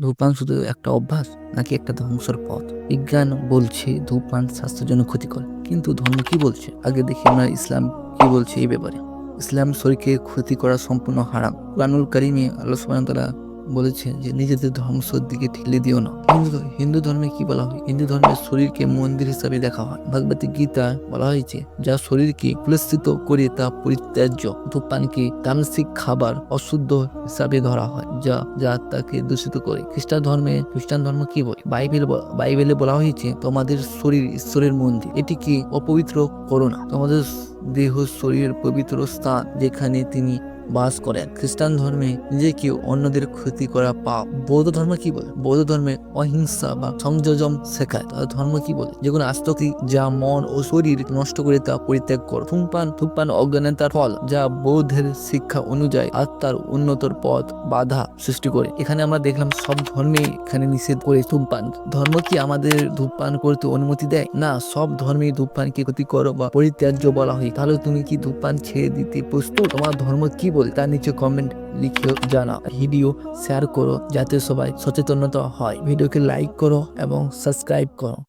ধূমপান শুধু একটা অভ্যাস নাকি একটা ধ্বংসর পথ? বিজ্ঞান বলছে ধূমপান স্বাস্থ্যের জন্য ক্ষতিকর। কিন্তু ধর্ম কি বলছে? আগে দেখি আমরা ইসলাম কি বলছে এই ব্যাপারে? ইসলাম শরীরকে ক্ষতি করা সম্পূর্ণ হারাম। কুরআনুল করিমে আল্লাহ তাআলা বলেছে যে নিজেদের ধ্বংসের দিকে ঠেলে দিও না। হিন্দু হিন্দু ধর্মে কি বলা হয়? হিন্দু ধর্মের শরীরকে মন্দির হিসাবে দেখা হয়। ভগবতী গীতা বলা হয়েছে, যা শরীরকে কুলস্থিত করে তা পরিত্যাজ্য ধূপানকে তামসিক খাবার অশুদ্ধ হিসাবে ধরা হয়, যা যা তাকে দূষিত করে। খ্রিস্টান ধর্মে, খ্রিস্টান ধর্ম কি বলে? বাইবেল বাইবেলে বলা হয়েছে, তোমাদের শরীর ঈশ্বরের মন্দির। এটিকে অপবিত্র করো না। তোমাদের দেহ শরীরের পবিত্র স্থান যেখানে তিনি বাস করেন। খ্রিস্টান ধর্মে নিজেকে অন্যদের ক্ষতি করা পাপ। বৌদ্ধ ধর্ম কি বলে? বৌদ্ধ ধর্মে অহিংসা বা সংযোজন শেখায়। তাদের ধর্ম কি বলে? যে কোনো আসক্তি যা মন ও শরীর নষ্ট করে তা পরিত্যাগ করো। ধূমপান ধূমপান অজ্ঞানতার ফল যা বৌদ্ধের শিক্ষা অনুযায়ী আত্মার উন্নতর পথ বাধা সৃষ্টি করে। এখানে আমরা দেখলাম সব ধর্মে এখানে নিষেধ করে ধূমপান। ধর্ম কি আমাদের ধূমপান করতে অনুমতি দেয়? না, সব ধর্মে ধূমপানকে ক্ষতিকর বা পরিত্যাজ্য বলা হয়। তাহলে তুমি কি ধূমপান ছেড়ে দিতে প্রস্তুত? তোমার ধর্ম কি বলে? তার নিচে কমেন্ট লিখে জানা ভিডিও শেয়ার করো যাতে সবাই সচেতনতা হয়। ভিডিওকে লাইক করো এবং সাবস্ক্রাইব করো।